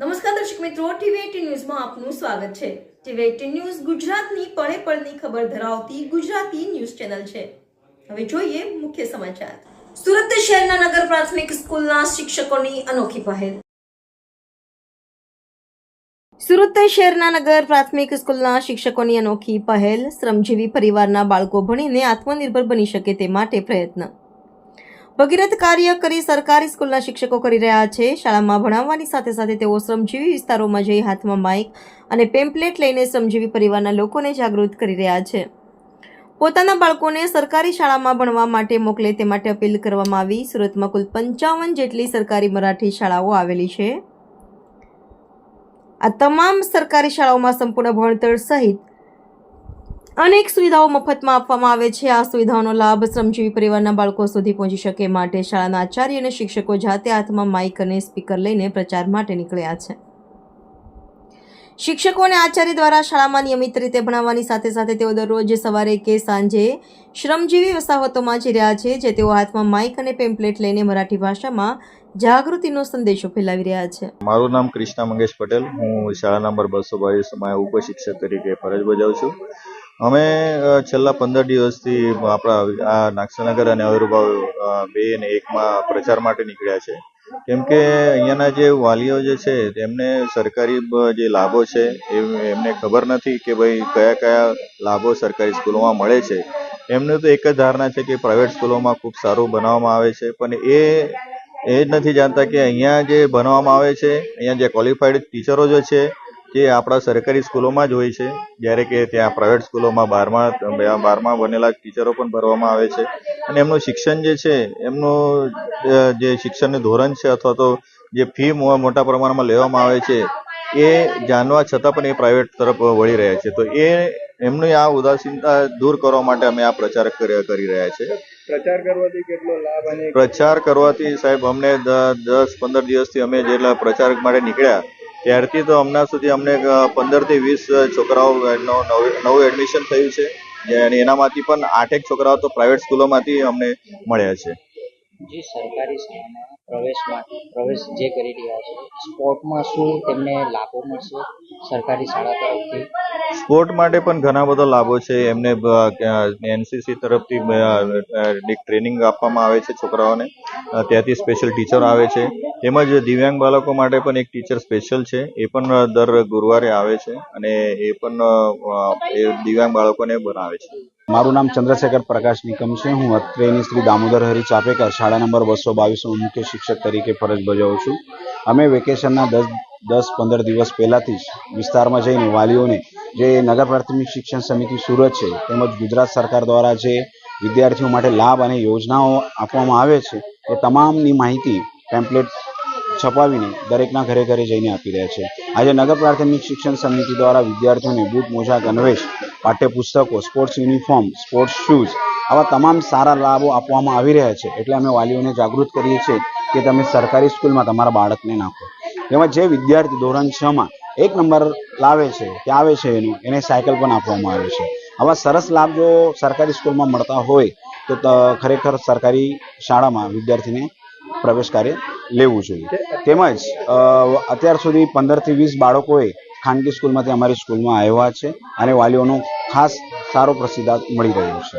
નમસ્કાર દર્શક મિત્રો ટીવી એટીન ન્યૂઝમાં આપનું સ્વાગત છે. ટીવી એટીન ન્યૂઝ ગુજરાતની પળે પળની ખબર ધરાવતી ગુજરાતી ન્યૂઝ ચેનલ છે. હવે જોઈએ મુખ્ય સમાચાર. સુરત શહેરના નગર પ્રાથમિક સ્કૂલના શિક્ષકોની અનોખી પહેલ. સુરત શહેરના નગર પ્રાથમિક સ્કૂલના શિક્ષકોની અનોખી પહેલ. શ્રમજીવી પરિવારના બાળકો ભણીને આત્મનિર્ભર બની શકે તે માટે પ્રયત્ન. ભગીરથ કાર્ય કરી સરકારી સ્કૂલના શિક્ષકો કરી રહ્યા છે. શાળામાં ભણાવવાની સાથે સાથે તેઓ શ્રમજીવી વિસ્તારોમાં જઈ હાથમાં માઇક અને પેમ્પલેટ લઈને શ્રમજીવી પરિવારના લોકોને જાગૃત કરી રહ્યા છે. પોતાના બાળકોને સરકારી શાળામાં ભણવા માટે મોકલે તે માટે અપીલ કરવામાં આવી. સુરતમાં કુલ પંચાવન જેટલી સરકારી મરાઠી શાળાઓ આવેલી છે. આ તમામ સરકારી શાળાઓમાં સંપૂર્ણ ભણતર સહિત અનેક સુવિધાઓ મફતમાં આપવામાં આવે છે. આ સુવિધાઓનો લાભ શ્રમજીવી પરિવારના બાળકો સુધી પહોંચી શકે માટે શાળાના આચાર્ય અને શિક્ષકો જાતે હાથમાં માઇક અને સ્પીકર લઈને પ્રચાર માટે નીકળ્યા છે. શિક્ષકો અને આચાર્ય દ્વારા શાળામાં નિયમિત રીતે ભણાવવાની સાથે સાથે તેઓ દરરોજ સવારે કે સાંજે શ્રમજીવી વસાહતોમાં જઈ રહ્યા છે, જે તેઓ હાથમાં માઇક અને પેમ્પલેટ લઈને મરાઠી ભાષામાં જાગૃતિનો સંદેશો ફેલાવી રહ્યા છે. મારું નામ કૃષ્ણા મંગેશ પટેલ. હું શાળા નંબર બસો બાવીસમાં ઉપશિક્ષક તરીકે ફરજ બજાવું છું. અમે છેલ્લા પંદર દિવસથી આપણા આ નાગસનગર અને અવિર્ભાવ બે અને એકમાં પ્રચાર માટે નીકળ્યા છે. કેમ કે અહીંયાના જે વાલીઓ જે છે, તેમને સરકારી જે લાભો છે એમને ખબર નથી કે ભાઈ કયા કયા લાભો સરકારી સ્કૂલોમાં મળે છે. એમને તો એક જ ધારણા છે કે પ્રાઇવેટ સ્કૂલોમાં ખૂબ સારું બનાવવામાં આવે છે, પણ એ એ જ નથી જાણતા કે અહીંયા જે ભણવામાં આવે છે, અહીંયા જે ક્વોલિફાઈડ ટીચરો જે છે જે આપણા સરકારી સ્કૂલોમાં જ હોય છે. જ્યારે કે ત્યાં પ્રાઇવેટ સ્કૂલોમાં બારમા બારમા બનેલા ટીચરો પણ ભરવામાં આવે છે. અને એમનું શિક્ષણ જે છે એમનું જે શિક્ષણનું ધોરણ છે અથવા તો જે ફી મોટા પ્રમાણમાં લેવામાં આવે છે એ જાણવા છતાં પણ એ પ્રાઇવેટ તરફ વળી રહ્યા છે. તો એ એમની આ ઉદાસીનતા દૂર કરવા માટે અમે આ પ્રચાર કરી કરી રહ્યા છે. પ્રચાર કરવાથી કેટલો લાભ અને પ્રચાર કરવાથી સાહેબ અમને દસ પંદર દિવસથી અમે જેટલા પ્રચાર માટે નીકળ્યા ત્યારથી તો હમણાં સુધી અમને પંદરથી વીસ છોકરાઓ નવ- એડમિશન થયું છે. અને એનામાંથી પણ આઠેક છોકરાઓ તો પ્રાઇવેટ સ્કૂલોમાંથી અમને મળ્યા છે. જે સરકારી શાળામાં પ્રવેશ પ્રવેશ જે કરી રહ્યા છે સ્પોર્ટમાં શું તેમને લાભો મળશે સરકારી શાળા તરફથી? સ્પોર્ટ માટે પણ ઘણા બધા લાભો છે. એમને એનસીસી તરફથી ટ્રેનિંગ આપવામાં આવે છે છોકરાઓને. ત્યાંથી સ્પેશિયલ ટીચર આવે છે. તેમજ દિવ્યાંગ બાળકો માટે પણ એક ટીચર સ્પેશિયલ છે. એ પણ દર ગુરુવારે આવે છે અને એ પણ એ દિવ્યાંગ બાળકોને બનાવે છે. મારું નામ ચંદ્રશેખર પ્રકાશ નિકમ છે. હું અત્રેની શ્રી દામોદર હરી ચાપેકર શાળા નંબર બસો બાવીસમાં મુખ્ય શિક્ષક તરીકે ફરજ બજાવું છું. અમે વેકેશનના દસ દસ પંદર દિવસ પહેલાથી જ વિસ્તારમાં જઈને વાલીઓને જે નગર પ્રાથમિક શિક્ષણ સમિતિ સુરત છે તેમજ ગુજરાત સરકાર દ્વારા જે વિદ્યાર્થીઓ માટે લાભ અને યોજનાઓ આપવામાં આવે છે એ તમામની માહિતી પેમ્પલેટ છપાવીને દરેકના ઘરે ઘરે જઈને આપી રહ્યા છે. આજે નગર પ્રાથમિક શિક્ષણ સમિતિ દ્વારા વિદ્યાર્થીઓને બૂટ મોજા ગણવેશ પાઠ્યપુસ્તકો, સ્પોર્ટ્સ યુનિફોર્મ, સ્પોર્ટ્સ શૂઝ આવા તમામ સારા લાભો આપવામાં આવી રહ્યા છે. એટલે અમે વાલીઓને જાગૃત કરીએ છીએ કે તમે સરકારી સ્કૂલમાં તમારા બાળકને નાખો. એમાં જે વિદ્યાર્થી ધોરણ છ માં એક નંબર લાવે છે, કે આવે છે એનું, એને સાયકલ પણ આપવામાં આવે છે. આવા સરસ લાભ જો સરકારી સ્કૂલમાં મળતા હોય ત- ખરેખર સરકારી શાળામાં વિદ્યાર્થીને પ્રવેશ કાર્ય લેવું જોઈએ. તેમજ અત્યાર સુધી પંદરથી વીસ બાળકોએ ખાનગી સ્કૂલમાંથી અમારી સ્કૂલમાં આવ્યા છે અને વાલીઓનો ખાસ સારો પ્રતિસાદ મળી રહ્યો છે.